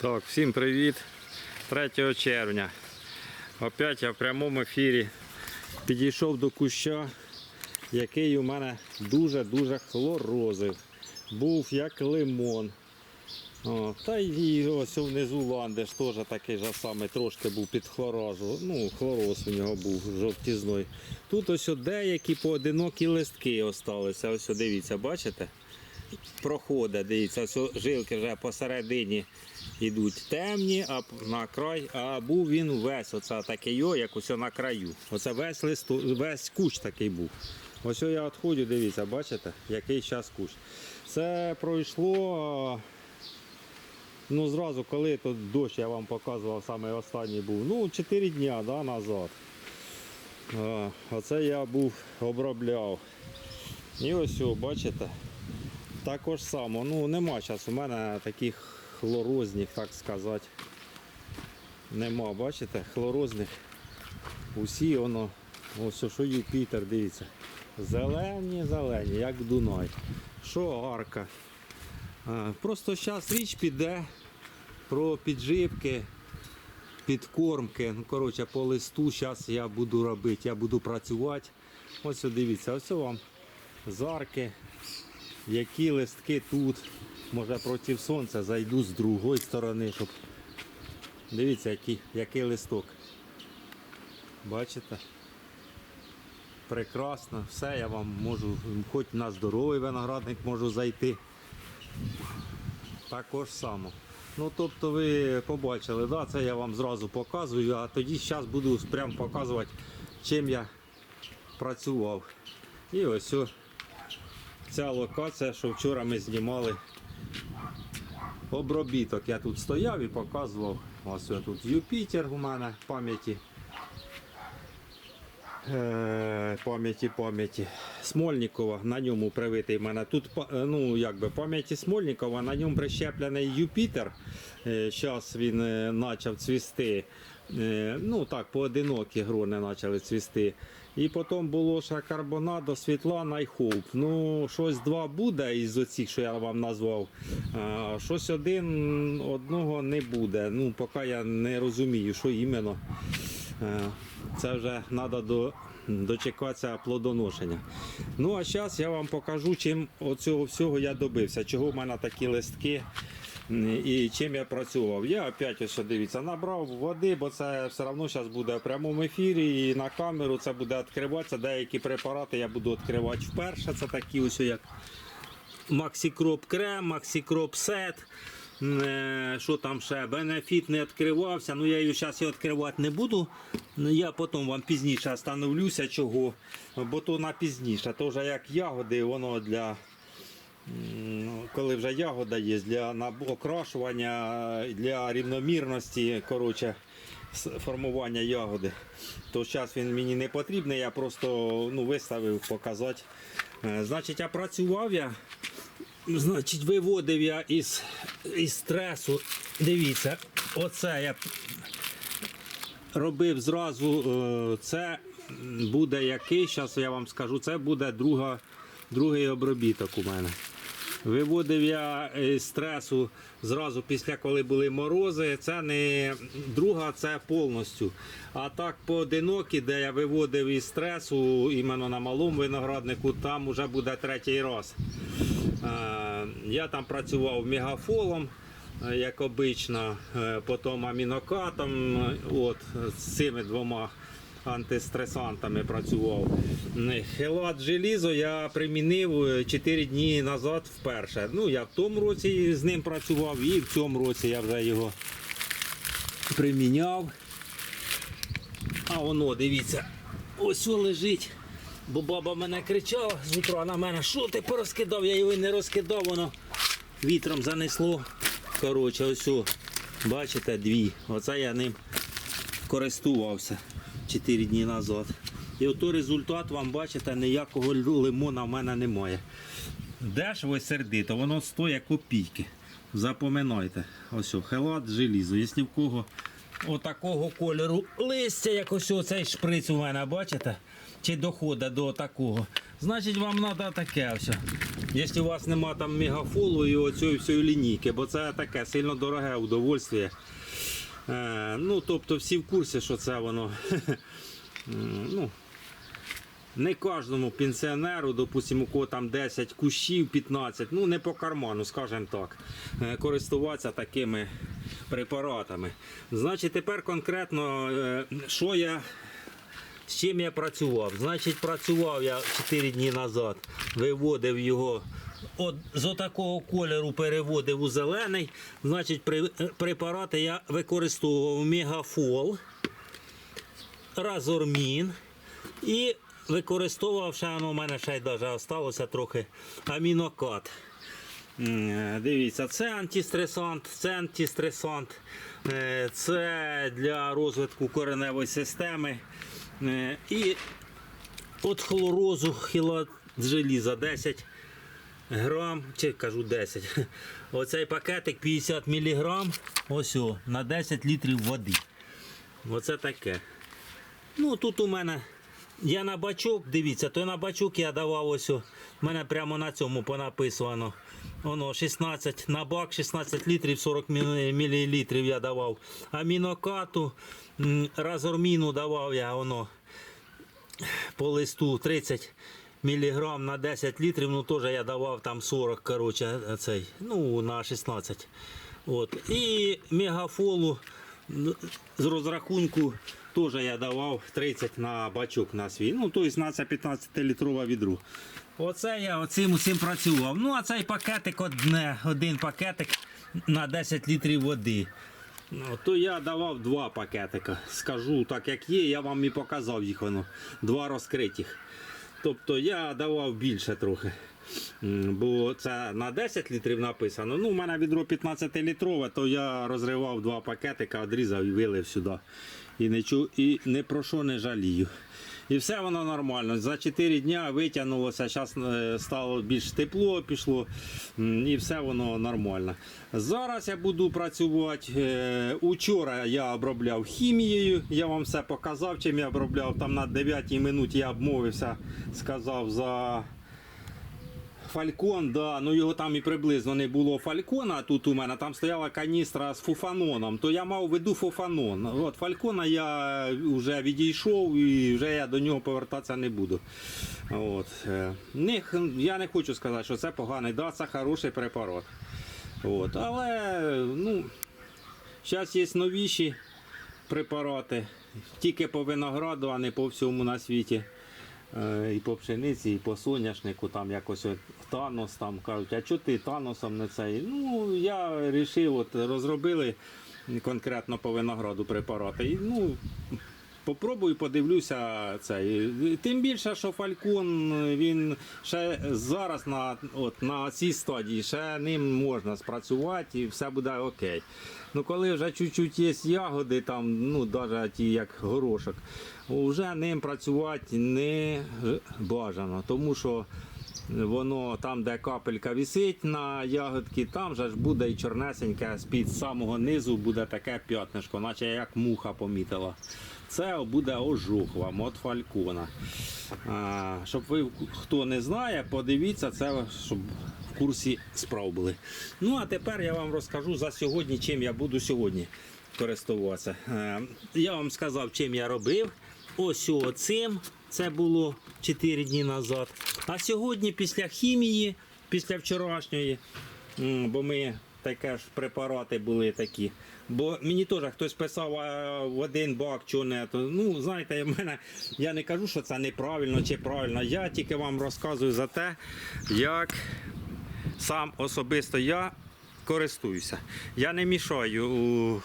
Так, всім привіт. 3 червня. Опять я в прямому ефірі підійшов до куща, який у мене дуже-дуже хлорозив. Був як лимон. О, та й ось внизу ландиш теж такий же самий, трошки був під хлорозу. Ну, хлороз у нього був жовтізной. Тут ось деякі поодинокі листки осталися. Ось дивіться, бачите? проходить, дивіться, ось жилки вже посередині йдуть темні, а на край, а був він весь, оце такий як ось на краю. Оце весь листу, весь кущ такий був. Ось я відходжу, дивіться, бачите, який зараз кущ. Це пройшло. Ну, зразу, коли тут дощ, я вам показував, саме останній був. Ну, 4 дня да, назад. Оце я був обробляв. І ось, бачите, також само. Ну, нема зараз у мене таких хлорозних, так сказати. Нема, бачите, хлорозних. Усі воно, ось що Юпітер, дивіться. Зелені, зелені, як Дунай. Що арка. Просто зараз річ піде про підживки, підкормки. Ну, коротше, по листу зараз я буду робити, я буду працювати. Ось дивіться, ось вам зарки, які листки тут. Може проти сонця зайду з другої сторони, щоб. Дивіться, який, який листок. Бачите? Прекрасно, все я вам можу, хоч на здоровий виноградник можу зайти. Також само. Ну тобто ви побачили, да? це я вам зразу показую, а тоді зараз буду прям показувати, чим я працював. І ось ця локація, що вчора ми знімали обробіток. Я тут стояв і показував. Ось тут Юпітер у мене пам'яті. Е, пам'яті пам'яті Смольникова на ньому привитий в мене тут е, ну якби пам'яті Смольникова на ньому прищеплений Юпітер. Зараз він е, почав цвісти. Ну так, поодинокі грони почали цвісти. І потім було ще карбонадо, Світлана і Хоуп. Ну, щось два буде із оцих, що я вам назвав. А, щось один одного не буде. Ну, поки я не розумію, що іменно. Е, Це вже треба до, дочекатися плодоношення. Ну а зараз я вам покажу, чим оцього всього я добився, чого в мене такі листки і чим я працював. Я опять ось дивіться, набрав води, бо це все одно зараз буде в прямому ефірі і на камеру це буде відкриватися. Деякі препарати я буду відкривати вперше. Це такі ось як Максикроп крем, Максикроп сет. Е, Що там ще? Бенефіт не відкривався. Ну я її зараз відкривати не буду. Я потім вам пізніше остановлюся чого. Бо то на пізніше. То вже як ягоди, воно для. Ну, Коли вже ягода є для окрашування, для рівномірності, коротше, формування ягоди, то зараз він мені не потрібний, я просто ну, виставив показати. Е, Значить, я працював я Значить, виводив я із, із стресу. Дивіться, оце я робив зразу. е, Це буде який, зараз я вам скажу, це буде друга, другий обробіток у мене. Виводив я стресу зразу після коли були морози. Це не друга, це повністю. А так поодинокі, де я виводив із стресу, іменно на малому винограднику, там вже буде третій раз. Е, Я там працював мегафолом, е, як обично, е, потім амінокатом, от, з цими двома антистресантами працював. Е, Хелат желізо я примінив 4 дні назад вперше. Ну, я в тому році з ним працював і в цьому році я вже його приміняв. А воно, дивіться, ось лежить. Бо баба мене кричала з утра на мене, що ти порозкидав, я його не розкидав, воно вітром занесло. Коротше, ось, бачите, дві. Оце я ним користувався 4 дні назад. І ото результат вам бачите, ніякого лимона в мене немає. Дешево і сердито, воно стоїть копійки. Запоминайте. Ось, хелат желізо. Якщо в кого отакого кольору листя, як ось оцей шприц у мене, бачите? Чи доходить до такого. Значить вам треба таке ось. Якщо у вас нема там мегафолу і оцієї всієї лінійки, бо це таке сильно дороге удовольствие. Е, ну, тобто всі в курсі, що це воно. ну, не кожному пенсіонеру, допустимо, у кого там 10 кущів, 15, ну не по карману, скажімо так, е, користуватися такими препаратами. Значить, тепер конкретно, е, що я з чим я працював? Значить, працював я 4 дні назад, виводив його. От з отакого кольору переводив у зелений. Значить, при- препарати я використовував мегафол, разормін і використовував ще, ну, у мене ще й осталося трохи амінокат. Е, Дивіться, це антистресант, це антистресант, е, це для розвитку кореневої системи. Е, І от хлорозу желіза 10 грам, чи кажу 10. Оцей пакетик 50 мг, ось о, на 10 літрів води. Оце таке. Ну тут у мене. Я на бачок, дивіться, то на бачок я давав ось. У мене прямо на цьому понаписано. Воно 16 на бак, 16 літрів, 40 мл я давав. Амінокату, разорміну давав я воно по листу 30 мг на 10 літрів. Ну теж я давав там 40, коротше, цей, ну на 16. От. І мегафолу з розрахунку теж я давав 30 на бачок на свій. Ну, тобто на це 15 літрова відру. Оце я оцим усім працював. Ну, а цей пакетик одне, один пакетик на 10 літрів води. Ну, то я давав два пакетика. Скажу так, як є, я вам і показав їх воно. Два розкритих. Тобто я давав більше трохи. Бо це на 10 літрів написано. Ну, у мене відро 15 літрове, то я розривав два пакетика, відрізав і вилив сюди. І не, чу, і не про що не жалію. І все воно нормально. За 4 дня витягнулося, зараз стало більш тепло пішло, і все воно нормально. Зараз я буду працювати. е, Учора я обробляв хімією, я вам все показав, чим я обробляв. Там на 9 минуті я обмовився, сказав за. Фалькон, да, ну його там і приблизно не було фалькона. Тут у мене там стояла каністра з фуфаноном, то я мав в виду фуфанон. От фалькона я вже відійшов і вже я до нього повертатися не буду. От. е, Не, я не хочу сказати, що це поганий, да, це хороший препарат. От. Але ну, зараз є новіші препарати, тільки по винограду, а не по всьому на світі. Е, І по пшениці, і по соняшнику, там якось Танос там кажуть, а чого ти Таносом не цей? Ну, я вирішив, розробили конкретно по винограду препарати. І, ну, Попробую, подивлюся цей. Тим більше, що Фалькон він ще зараз на, от, на цій стадії ще ним можна спрацювати і все буде окей. Ну коли вже чуть-чуть є ягоди, там, ну навіть ті як горошок, вже ним працювати не бажано, тому що воно там, де капелька висить на ягодки, там же ж буде і чорнесеньке з-під самого низу буде таке п'ятнишко, наче як муха помітила. Це буде ожог вам от фалькона. А, щоб ви, хто не знає, подивіться це, щоб в курсі справ були. Ну а тепер я вам розкажу за сьогодні, чим я буду сьогодні користуватися. Е, Я вам сказав, чим я робив. Ось цим. Це було 4 дні назад. А сьогодні, після хімії, після вчорашньої, бо ми таке ж препарати були такі. Бо мені теж хтось писав а, в один бак, чого не то. Ну, знаєте, в мене я не кажу, що це неправильно чи правильно. Я тільки вам розказую за те, як сам особисто я користуюся. Я не мішаю у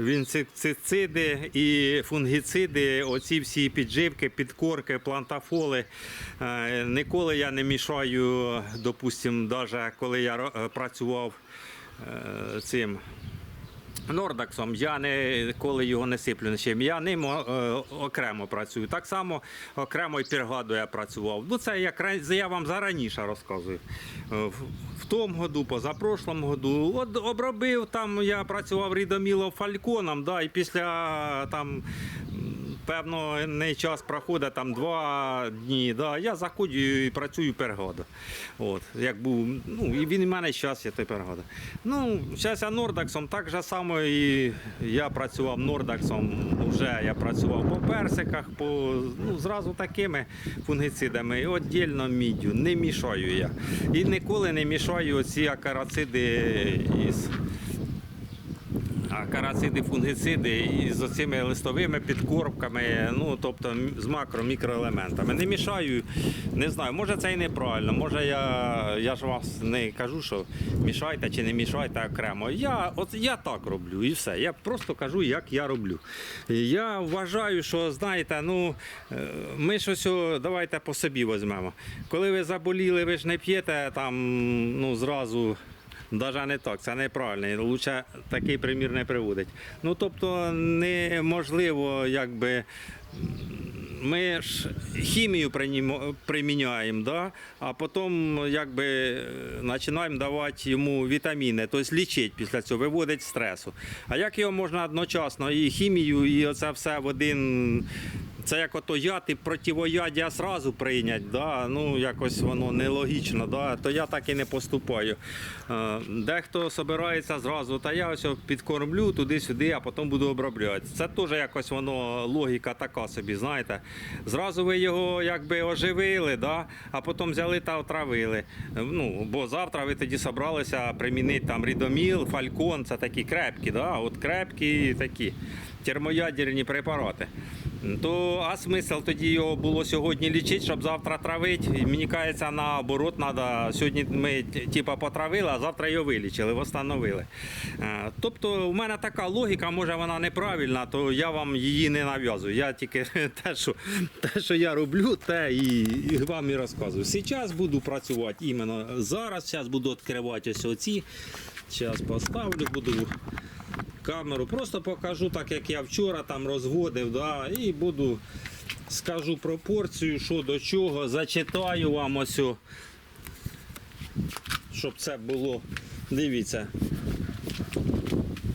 Вінцидициди і фунгіциди, оці всі підживки, підкорки, плантафоли. Е, Ніколи я не мішаю, допустимо, навіть коли я е, працював е, цим Нордаксом, я ніколи його не сиплю нічим. Я ним е, окремо працюю. Так само окремо і піргаду я працював. Ну це як я вам зараніше розказую. Е, В, тому году, позапрошлому году, от обробив там, я працював рідоміло фальконом, да, і після там. М, певний час проходить, там два дні, да, я заходжу і працюю перегода. От, як був, ну, і він в мене зараз є той перегода. Ну, зараз я Нордаксом, так же само і я працював Нордаксом, вже я працював по персиках, по, ну, зразу такими фунгицидами, і віддільно міддю, не мішаю я. І ніколи не мішаю оці акарациди із карациди, фунгициди із оцими листовими підкормками, ну тобто з макро мікроелементами. Не мішаю, не знаю, може це і неправильно. Може я, я ж вас не кажу, що мішайте чи не мішайте окремо. Я, от, я так роблю і все. Я просто кажу, як я роблю. Я вважаю, що знаєте, ну е, ми щось давайте по собі візьмемо. Коли ви заболіли, ви ж не п'єте там ну, зразу. Навіть не так, це неправильно. Лучше такий примір не приводить. Ну тобто неможливо, якби. Ми ж хімію приміняємо, да? а потім якби починаємо давати йому вітаміни, тобто лічить після цього, виводить стресу. А як його можна одночасно і хімію, і оце все в один. Це як ото яд і противоядя зразу прийняти, да? ну якось воно нелогічно, да? то я так і не поступаю. Е, Дехто збирається зразу, та я ось підкормлю туди-сюди, а потім буду обробляти. Це теж якось воно логіка така собі, знаєте. Зразу ви його якби оживили, да? а потім взяли та отравили. Ну, бо завтра ви тоді зібралися примінити там рідоміл, фалькон, це такі крепкі, да? от крепкі такі термоядерні препарати. То а смисл тоді його було сьогодні лічити, щоб завтра травити. Мені кажеться, наоборот, треба. Сьогодні ми типа потравили, а завтра його вилічили, встановили. Тобто, у мене така логіка, може вона неправильна, то я вам її не нав'язую. Я тільки те, що, те, що я роблю, те і, і вам і розказую. Зараз буду працювати іменно зараз. Зараз буду відкривати ось оці. Зараз поставлю, буду камеру. Просто покажу так, як я вчора там розводив, да, і буду скажу пропорцію, що до чого, зачитаю вам ось, щоб це було. Дивіться.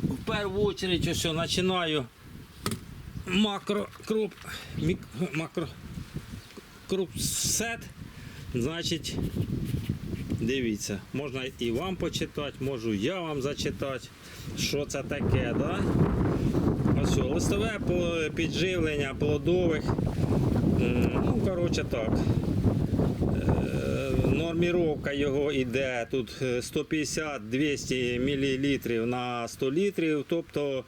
В першу чергу ось починаю макро круп, мік, макро сет. Значить, Дивіться, можна і вам почитати, можу я вам зачитати, що це таке. Да? Ось, листове підживлення плодових. Ну, коротше так. Е, Норміровка його йде тут е, 150-200 мл на 100 літрів, тобто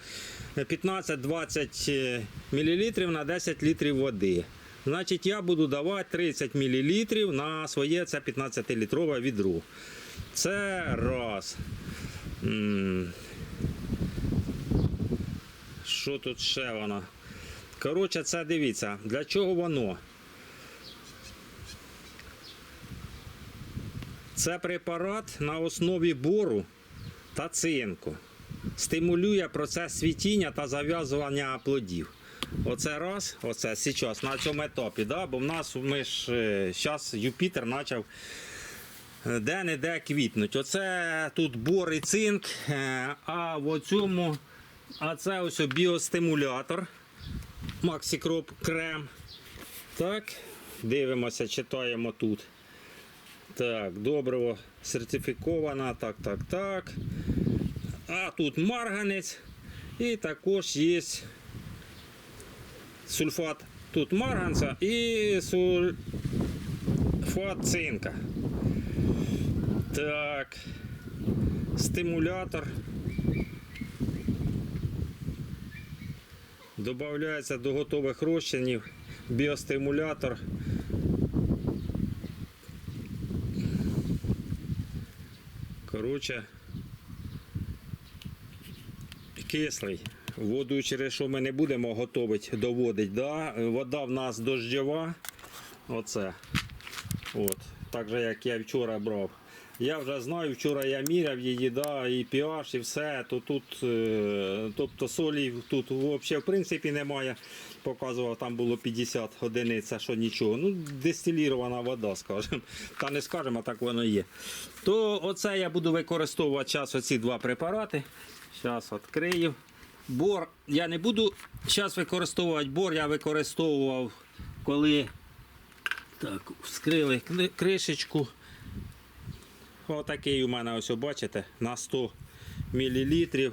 15-20 мл на 10 літрів води. Значить, я буду давати 30 мл на своє це 15-літрове відро. Це раз. Що тут ще воно? Коротше, це дивіться, для чого воно? Це препарат на основі бору та цинку. Стимулює процес світіння та зав'язування плодів. Оце раз, оце зараз на цьому етапі, да? бо в нас ми ж зараз Юпітер почав е, де-не-де квітнуть. Оце тут бор і цинк, е, а в цьому, а це ось біостимулятор. Максикроп крем. Так, дивимося, читаємо тут. Так, добриво сертифіковано, так, так, так. А тут марганець. І також є сульфат тут марганця і сульфат цинка. Так. Стимулятор. Добавляється до готових розчинів біостимулятор. Коротше, кислий. Воду через що ми не будемо готувати, доводити. Да? Вода в нас дощова. Оце. От. Так же, як я вчора брав. Я вже знаю, вчора я міряв її, да, і pH, і все, то тут, е, тобто солі тут взагалі в принципі немає. Показував, там було 50 одиниць, що нічого. Ну, дистилірована вода, скажімо. Та не скажемо, а так воно є. То оце я буду використовувати зараз оці два препарати. Зараз відкрию. Бор я не буду зараз використовувати бор, я використовував, коли так, вскрили кришечку. Отакий у мене ось бачите, на 100 мл.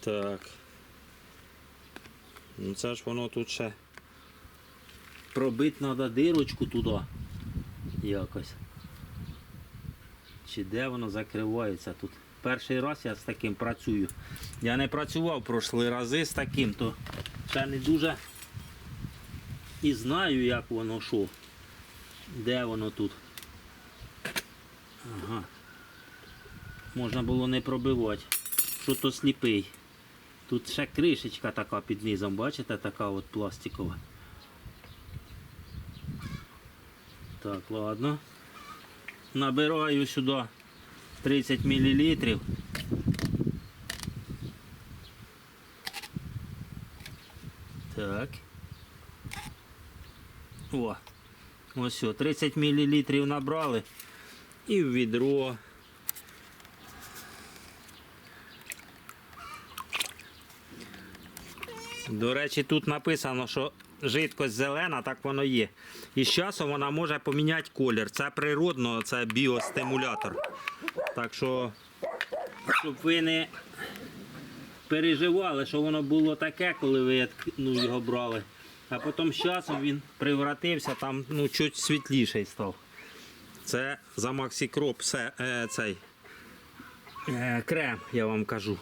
Так. Ну це ж воно тут ще. Пробити треба дирочку туди. Якось. Чи де воно закривається тут? Перший раз я з таким працюю. Я не працював прошлі рази з таким, то ще не дуже і знаю, як воно що. Де воно тут. Ага. Можна було не пробивати. Що то сліпий. Тут ще кришечка така під низом, бачите, така от пластикова. Так, ладно. Набираю сюди 30 мл. Так. О. Ось все, 30 мл набрали. І в відро. До речі, тут написано, що жидкость зелена, так воно є. І з часом вона може поміняти колір. Це природно, це біостимулятор. Так що, щоб ви не переживали, що воно було таке, коли ви ну, його брали. А потім з часом він превратився, там ну, чуть світліший став. Це за Максікроп е, цей е, крем, я вам кажу.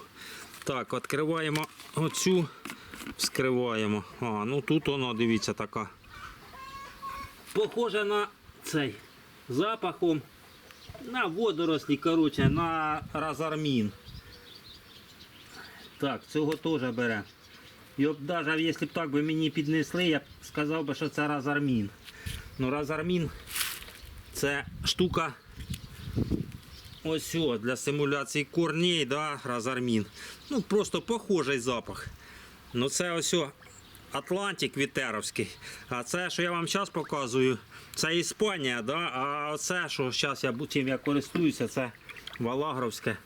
Так, відкриваємо оцю, вскриваємо. А, ну тут воно, дивіться, така. Похоже на цей запахом. На водорослі, коротше, на разармін. Так, цього теж бере. І навіть якщо б так би мені піднесли, я б сказав би, що це разармін. Ну, разармін це штука ось о, для симуляції корней, да, разармін. Ну, просто похожий запах. Ну це ось о, Атлантик Вітеровський. А це, що я вам зараз показую, це Іспанія, да? а це, що зараз я чим я користуюся, це Валагровська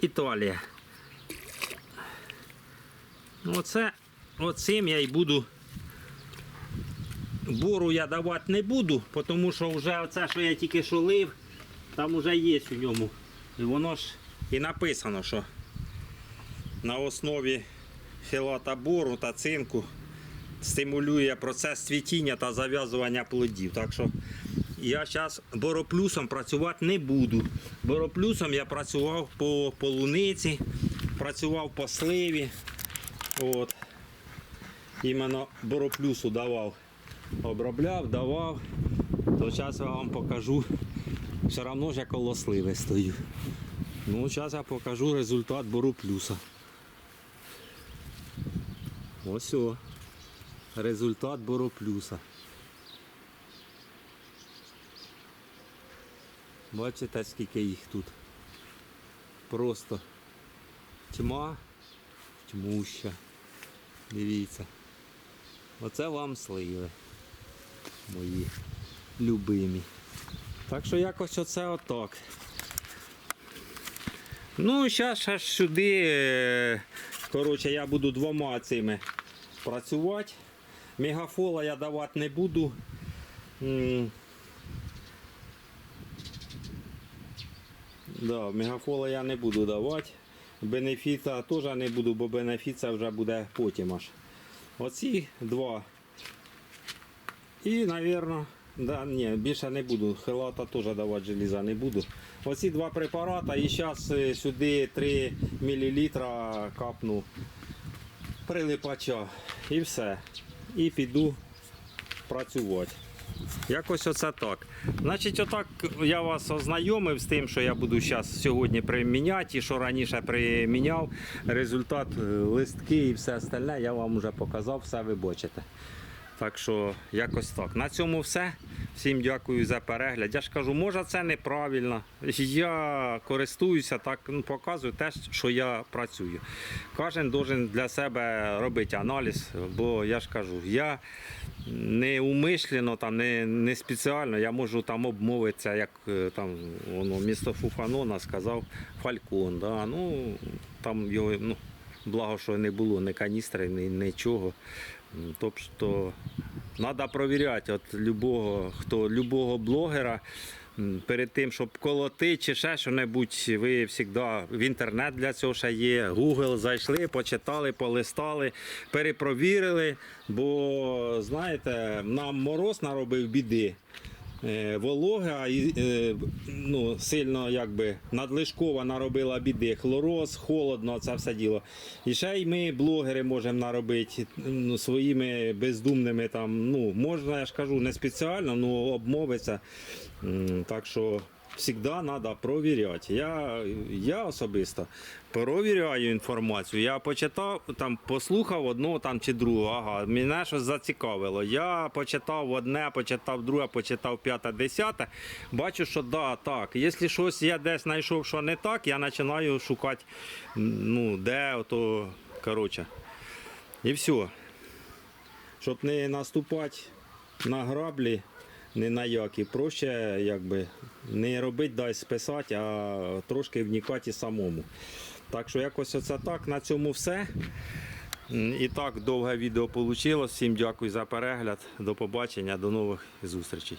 Італія. Ну, Оце, оцим я й буду. Бору я давати не буду, тому що вже оце, що я тільки що лив, там вже є у ньому. І воно ж і написано, що на основі хилата бору та цинку стимулює процес цвітіння та зав'язування плодів. Так що я зараз бороплюсом працювати не буду. Бороплюсом я працював по полуниці, працював по сливі. От. Іменно бороплюсу давав. Обробляв, давав. То зараз я вам покажу. Все одно ж я коло стою. Ну, зараз я покажу результат бороплюса. Ось о. Результат бороплюса. Бачите, скільки їх тут. Просто тьма, тьмуща. Дивіться. Оце вам сливи. Мої любимі. Так що якось оце отак. Ну, зараз ще ж сюди. е, Коротше, я буду двома цими працювати. Мегафола я давати не буду. Да, мегафола я не буду давати. Бенефіта теж не буду, бо бенефіт це вже буде потім аж. Оці два. І, мабуть, да, ні, більше не буду. Хилата теж давати желіза не буду. Оці два препарати і зараз сюди 3 мл капну прилипача. І все. І піду працювати. Якось оце так. Значить, отак я вас ознайомив з тим, що я буду зараз сьогодні приміняти, і що раніше приміняв. Результат, е, листки і все остальне я вам вже показав, все ви бачите. Так що якось так. На цьому все. Всім дякую за перегляд. Я ж кажу, може це неправильно. Я користуюся так, ну, показую те, що я працюю. Кожен должен для себе робити аналіз, бо я ж кажу, я не умишлено, там, не, не спеціально, я можу там обмовитися, як е, там воно місто Фуфанона сказав Фалькон. Да? Ну, там його, ну, благо, що не було ні каністри, ні нічого. Тобто треба перевіряти от любого, хто, любого блогера. Перед тим, щоб колоти чи ще що-небудь, ви завжди в інтернет для цього ще є. Google зайшли, почитали, полистали, перепровірили. Бо знаєте, нам мороз наробив біди. Е, Волога е, ну, сильно якби надлишкова наробила біди. Хлороз, холодно, це все діло. І ще й ми, блогери, можемо наробити ну, своїми бездумними там, ну, можна, я ж кажу, не спеціально, ну обмовиться. Так що завжди треба провіряти. Я, я особисто провіряю інформацію. Я почитав, там, послухав одного там, чи другого, ага, мене щось зацікавило. Я почитав одне, почитав друге, почитав п'яте, десяте. Бачу, що да, так. Якщо щось я десь знайшов, що не так, я починаю шукати, ну, де ото, коротше. І все. Щоб не наступати на граблі, не на які. Проще якби не робити, дай списати, а трошки вникати самому. Так що якось оце так. На цьому все. І так, довге відео вийшло. Всім дякую за перегляд. До побачення, до нових зустрічей.